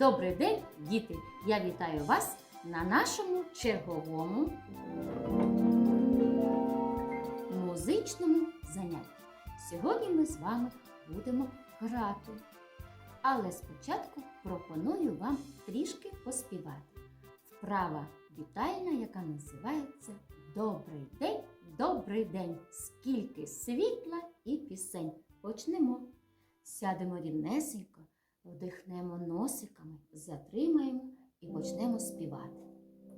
Добрий день, діти! Я вітаю вас на нашому черговому музичному занятті. Сьогодні ми з вами будемо грати. Але спочатку пропоную вам трішки поспівати. Вправа вітальна, яка називається Добрий день, добрий день! Скільки світла і пісень. Почнемо. Сядемо рівнесенько, вдихнемо носиками, затримаємо і почнемо співати.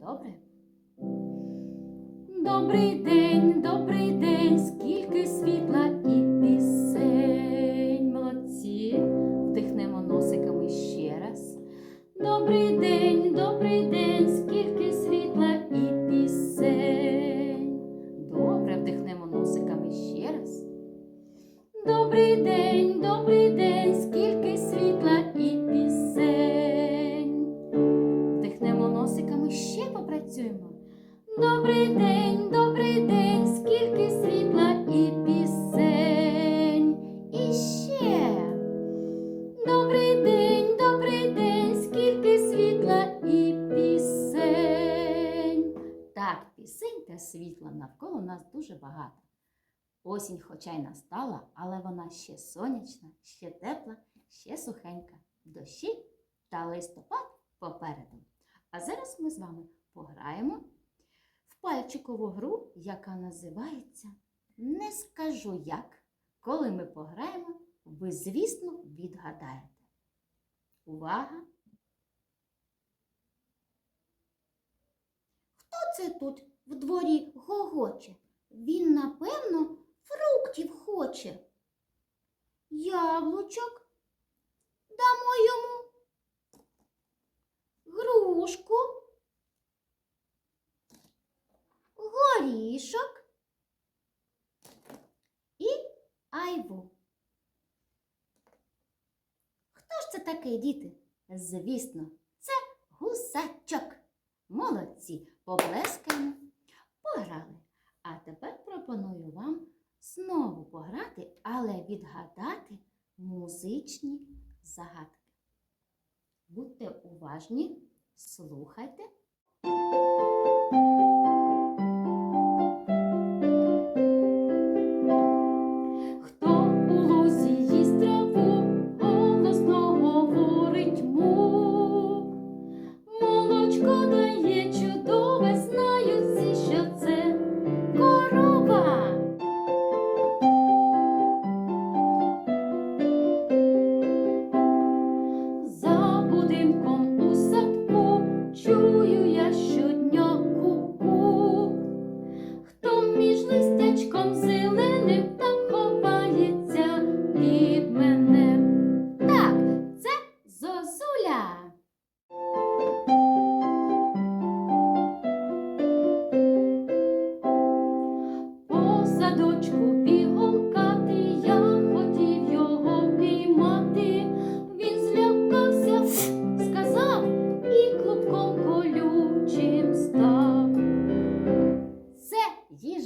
Добре? Добрий день, добрий день, скільки світла і пісень. Молодці. Вдихнемо носиками ще раз. Добрий день, добрий день, Добрий день, добрий день, скільки світла і пісень. Вдихнемо носиками ще попрацюємо. Добрий день, добрий день, скільки світла і пісень. І ще. Добрий день, добрий день, скільки світла і пісень. Так, пісень та світла навколо нас дуже багато. Осінь хоча й настала, але вона ще сонячна, ще тепла, ще сухенька. Дощі та листопад попереду. А зараз ми з вами пограємо в пальчикову гру, яка називається Не скажу як. Коли ми пограємо, ви, звісно, відгадаєте. Увага! Хто це тут в дворі гогоче? Він, напевно, фруктів хоче. Яблучок. Дамо йому грушку, горішок і айву. Хто ж це такий, діти? Звісно, це гусачок. Молодці, поплескаємо, пограли. А тепер пропоную вам знову пограти, але відгадати музичні загадки. Будьте уважні, слухайте.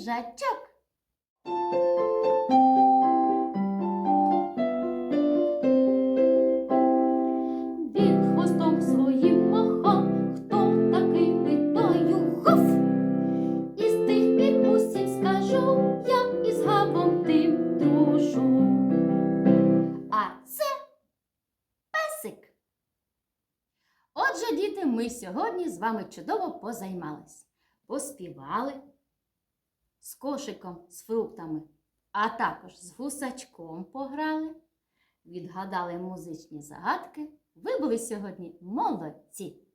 Їжачок. Він хвостом своїм махав, хто такий питаю, гоф. І з тих пір усім скажу, я із гавом тим дружу. А це песик. Отже, діти, ми сьогодні з вами чудово позаймались. Поспівали з кошиком з фруктами, а також з гусачком пограли, відгадали музичні загадки. Ви були сьогодні молодці!